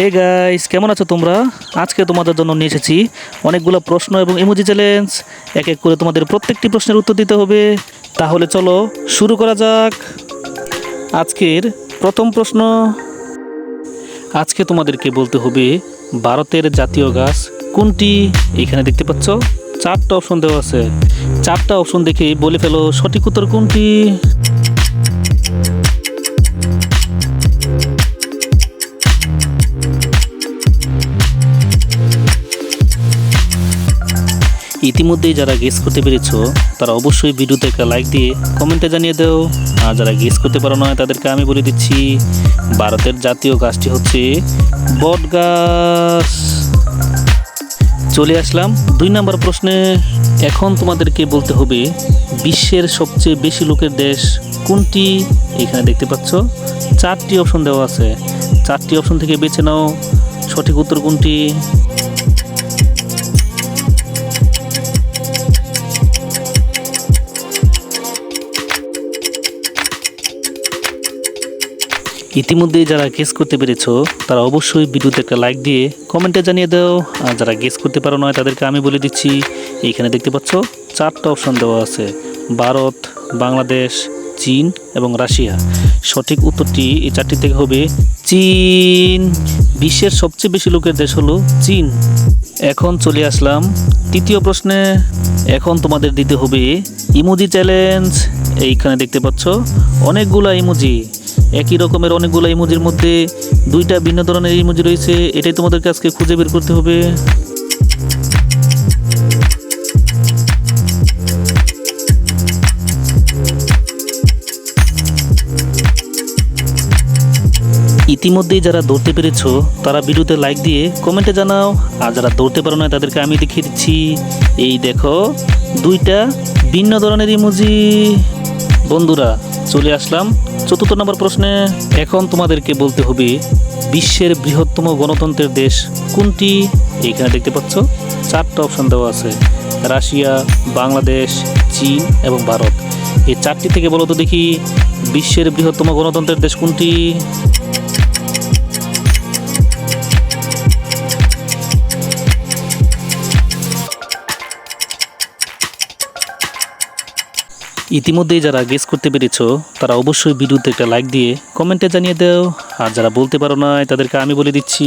Hey guys কেমন আছো তোমরা? আজকে তোমাদের জন্য নিয়ে এসেছি অনেকগুলো প্রশ্ন এবং ইমোজি চ্যালেঞ্জ এক এক করে তোমাদের প্রত্যেকটি প্রশ্নের উত্তর দিতে হবে। তাহলে চলো শুরু করা যাক। আজকের প্রথম প্রশ্ন। আজকে তোমাদেরকে বলতে হবে, ভারতের জাতীয় গাছ কোনটি? এখানে দেখতে পাচ্ছ, চারটা অপশন দেওয়া আছে। চারটা অপশন দেখে বলে ফেলো সঠিক উত্তর কোনটি? ইতিমধ্যেই যারা গেস করতে পেরেছ, তারা অবশ্যই ভিডিওতে একটা লাইক দিয়ে কমেন্টে জানিয়ে দাও। আর যারা গেস করতে পারো না, তাদেরকে আমি বলে দিচ্ছি, ভারতের জাতীয় গাছটি হচ্ছে বট গাছ চলে আসলাম দুই নম্বর প্রশ্নে। এখন তোমাদেরকে বলতে হবে, বিশ্বের সবচেয়ে বেশি লোকের দেশ কোনটি? এখানে দেখতে পাচ্ছ, চারটি অপশন দেওয়া আছে। চারটি অপশন থেকে বেছে নাও, সঠিক উত্তর কোনটি? ইতিমধ্যেই যারা গেস করতে পেরেছ, তারা অবশ্যই ভিডিওতে একটা লাইক দিয়ে কমেন্টে জানিয়ে দাও। আর যারা গেস করতে পারো নয়, তাদেরকে আমি বলে দিচ্ছি, এইখানে দেখতে পাচ্ছ, চারটা অপশন দেওয়া আছে। ভারত, বাংলাদেশ, চীন এবং রাশিয়া। সঠিক উত্তরটি এই চারটি থেকে হবে চীন। বিশ্বের সবচেয়ে বেশি লোকের দেশ হলো চীন। এখন চলে আসলাম তৃতীয় প্রশ্নে। এখন তোমাদের দিতে হবে ইমোজি চ্যালেঞ্জ। এইখানে দেখতে পাচ্ছ, অনেকগুলা ইমোজি। একই রকমের অনেকগুলো ইমোজির মধ্যে দুইটা ভিন্ন ধরনের ইমোজি রয়েছে, এটাই তোমাদেরকে আজকে খুঁজে বের করতে হবে। ইতিমধ্যেই যারা দৌড়তে পেরেছ, তারা ভিডিওতে লাইক দিয়ে কমেন্টে জানাও, আর যারা দৌড়তে পারো না তাদেরকে আমি দেখিয়ে দিচ্ছি। এই দেখো, দুইটা ভিন্ন ধরনের ইমোজি। বন্ধুরা, চলে আসলাম চতুর্থ নম্বর প্রশ্নে। এখন তোমাদেরকে বলতে হবে, বিশ্বের বৃহত্তম গণতন্ত্রের দেশ কোনটি? এখানে দেখতে পাচ্ছ, চারটা অপশন দেওয়া আছে, রাশিয়া, বাংলাদেশ, চীন এবং ভারত। এই চারটি থেকে বলতো দেখি, বিশ্বের বৃহত্তম গণতন্ত্রের দেশ কোনটি? ইতিমধ্যেই যারা গেস করতে পেরেছ, তারা অবশ্যই ভিডিওতে একটা লাইক দিয়ে কমেন্টে জানিয়ে দাও। আর যারা বলতে পারো না তাদেরকে আমি বলে দিচ্ছি,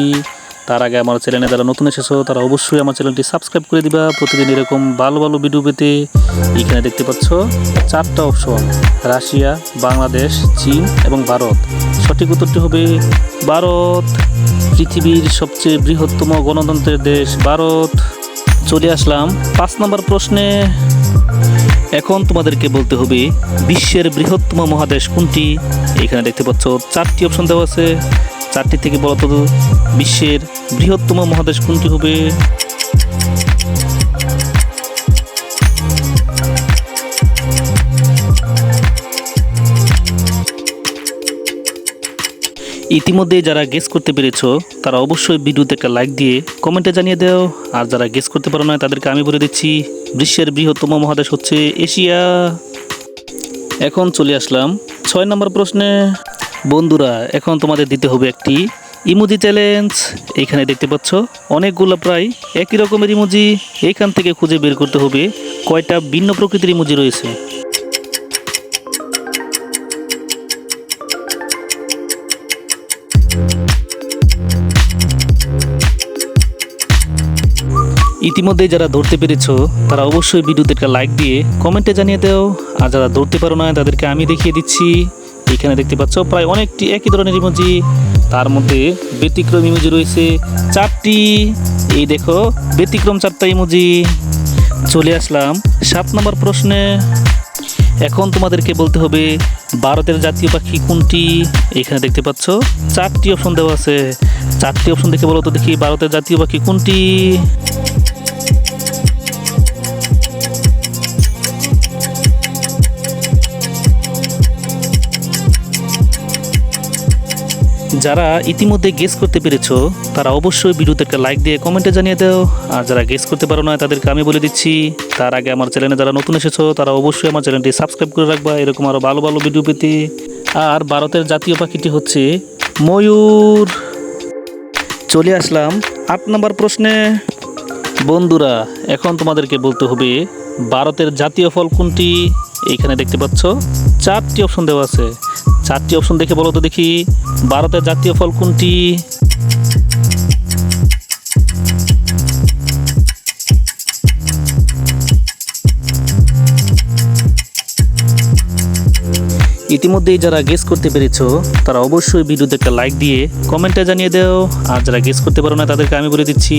তার আগে আমার চ্যানেলে যারা নতুন এসেছ, তারা অবশ্যই আমার চ্যানেলটি সাবস্ক্রাইব করে দিবা। প্রতিদিন এরকম ভালো ভালো ভিডিও পেতে এখানে দেখতে পাচ্ছ চারটা অপশন রাশিয়া, বাংলাদেশ, চীন এবং ভারত। সঠিক উত্তরটি হবে ভারত। পৃথিবীর সবচেয়ে বৃহত্তম গণতন্ত্রের দেশ ভারত। চলে আসলাম পাঁচ নম্বর প্রশ্নে। এখন তোমাদেরকে বলতে হবে, বিশ্বের বৃহত্তম মহাদেশ কোনটি? এখানে দেখতে পাচ্ছ, চারটি অপশন দেওয়া আছে। চারটি থেকে বলতো বিশ্বের বৃহত্তম মহাদেশ কোনটি হবে? ইতিমধ্যে যারা গেস করতে পেরেছ, তারা অবশ্যই ভিডিওতে একটা লাইক দিয়ে কমেন্টে জানিয়ে দাও। আর যারা গেস করতে পারো না তাদেরকে আমি বলে দিচ্ছি, বিশ্বের বৃহত্তম মহাদেশ হচ্ছে এশিয়া। এখন চলে আসলাম ছয় নম্বর প্রশ্নে। বন্ধুরা, এখন তোমাদের দিতে হবে একটি ইমোজি চ্যালেঞ্জ এখানে দেখতে পাচ্ছ, অনেকগুলো প্রায় একই রকমের ইমোজি এখান থেকে খুঁজে বের করতে হবে কয়টা ভিন্ন প্রকৃতির ইমোজি রয়েছে। ইতিমধ্যে যারা ধরতে পেরেছ, তারা অবশ্যই ভিডিওতে একটা লাইক দিয়ে কমেন্টে জানিয়ে দাও। আর যারা ধরতে পারো না তাদেরকে আমি দেখিয়ে দিচ্ছি। এখানে দেখতে পাচ্ছ, প্রায় অনেকটি একই ধরনের ইমোজি তার মধ্যে ব্যতিক্রম ইমোজি রয়েছে। চারটি, এই দেখো, ব্যতিক্রম চারটা ইমোজি চলে আসলাম সাত নম্বর প্রশ্নে। এখন তোমাদেরকে বলতে হবে, ভারতের জাতীয় পাখি কোনটি? এখানে দেখতে পাচ্ছ, চারটি অপশন দেওয়া আছে। চারটি অপশন দেখে বলো তো দেখি, ভারতের জাতীয় পাখি কোনটি? যারা ইতিমধ্যে গেস করতে পেরেছ, তারা অবশ্যই ভিডিওতে লাইক দিয়ে কমেন্টে জানিয়ে দাও। আর যারা গেস করতে পারো না তাদেরকে আমি বলে দিচ্ছি, তার আগে আমার চ্যানেলে যারা নতুন এসেছ, তারা অবশ্যই আমার চ্যানেলটি সাবস্ক্রাইব করে রাখবা। এরকম আরও ভালো ভালো ভিডিও পেতে। আর ভারতের জাতীয় পাখিটি হচ্ছে ময়ূর। চলে আসলাম আট নম্বর প্রশ্নে। বন্ধুরা, এখন তোমাদেরকে বলতে হবে, ভারতের জাতীয় ফল কোনটি? এইখানে দেখতে পাচ্ছ, চারটি অপশন দেওয়া আছে। চারটি অপশন দেখে বলো তো দেখি। ভারতের জাতীয় ফল কোনটি? ইতিমধ্যেই যারা গেস করতে পেরেছ, তারা অবশ্যই ভিডিওতে একটা লাইক দিয়ে কমেন্টে জানিয়ে দাও। আর যারা গেস করতে পারো না, তাদেরকে আমি বলে দিচ্ছি,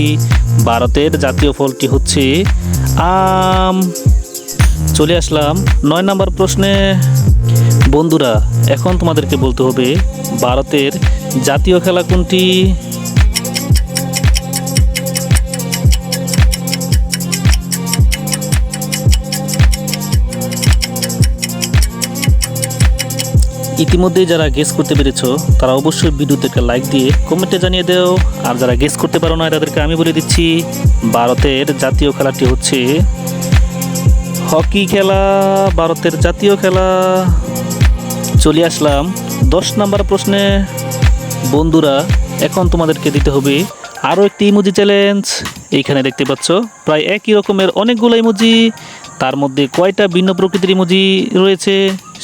ভারতের জাতীয় ফলটি হচ্ছে আম। চলে আসলাম নয় নাম্বার প্রশ্নে। বন্ধুরা, এখন তোমাদেরকে বলতে হবে ভারতের জাতীয় খেলা কোনটি? ইতিমধ্যেই যারা গেস করতে পেরেছ, তারা অবশ্যই ভিডিওতে একটা লাইক দিয়ে কমেন্টে জানিয়ে দাও। আর যারা গেস করতে পারো না, তাদেরকে আমি বলে দিচ্ছি, ভারতের জাতীয় খেলাটি হচ্ছে হকি খেলা, ভারতের জাতীয় খেলা। চলে আসলাম। দশ নম্বর প্রশ্নে, বন্ধুরা, এখন তোমাদেরকে দিতে হবে আরও একটি ইমোজি চ্যালেঞ্জ এইখানে দেখতে পাচ্ছ, প্রায় একই রকমের অনেকগুলো ইমোজি তার মধ্যে কয়টা ভিন্ন প্রকৃতির ইমোজি রয়েছে,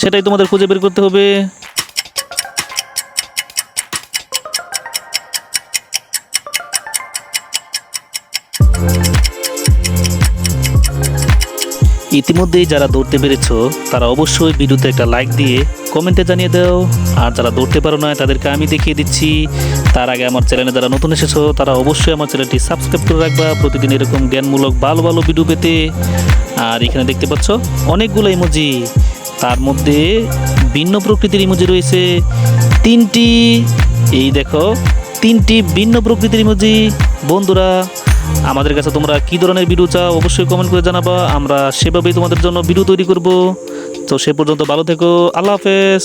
সেটাই তোমাদের খুঁজে বের করতে হবে। ইতিমধ্যেই যারা দৌড়তে পেরেছ, তারা অবশ্যই ভিডিওতে একটা লাইক দিয়ে কমেন্টে জানিয়ে দাও। আর যারা দৌড়তে পারো না, তাদেরকে আমি দেখিয়ে দিচ্ছি। তার আগে আমার চ্যানেলে যারা নতুন এসেছ, তারা অবশ্যই আমার চ্যানেলটি সাবস্ক্রাইব করে রাখবা। প্রতিদিন এরকম জ্ঞানমূলক, ভালো ভালো ভিডিও পেতে। আর এখানে দেখতে পাচ্ছ, অনেকগুলো ইমোজি তার মধ্যে ভিন্ন প্রকৃতির ইমোজি রয়েছে। তিনটি, এই দেখো, তিনটি ভিন্ন প্রকৃতির ইমোজি বন্ধুরা আমাদের কাছে তোমরা কি ধরনের ভিডিও চাও অবশ্যই কমেন্ট করে জানাবা। আমরা সেভাবেই তোমাদের জন্য ভিডিও তৈরি করব। তো সে পর্যন্ত ভালো থেকো। আল্লাহ হাফেজ।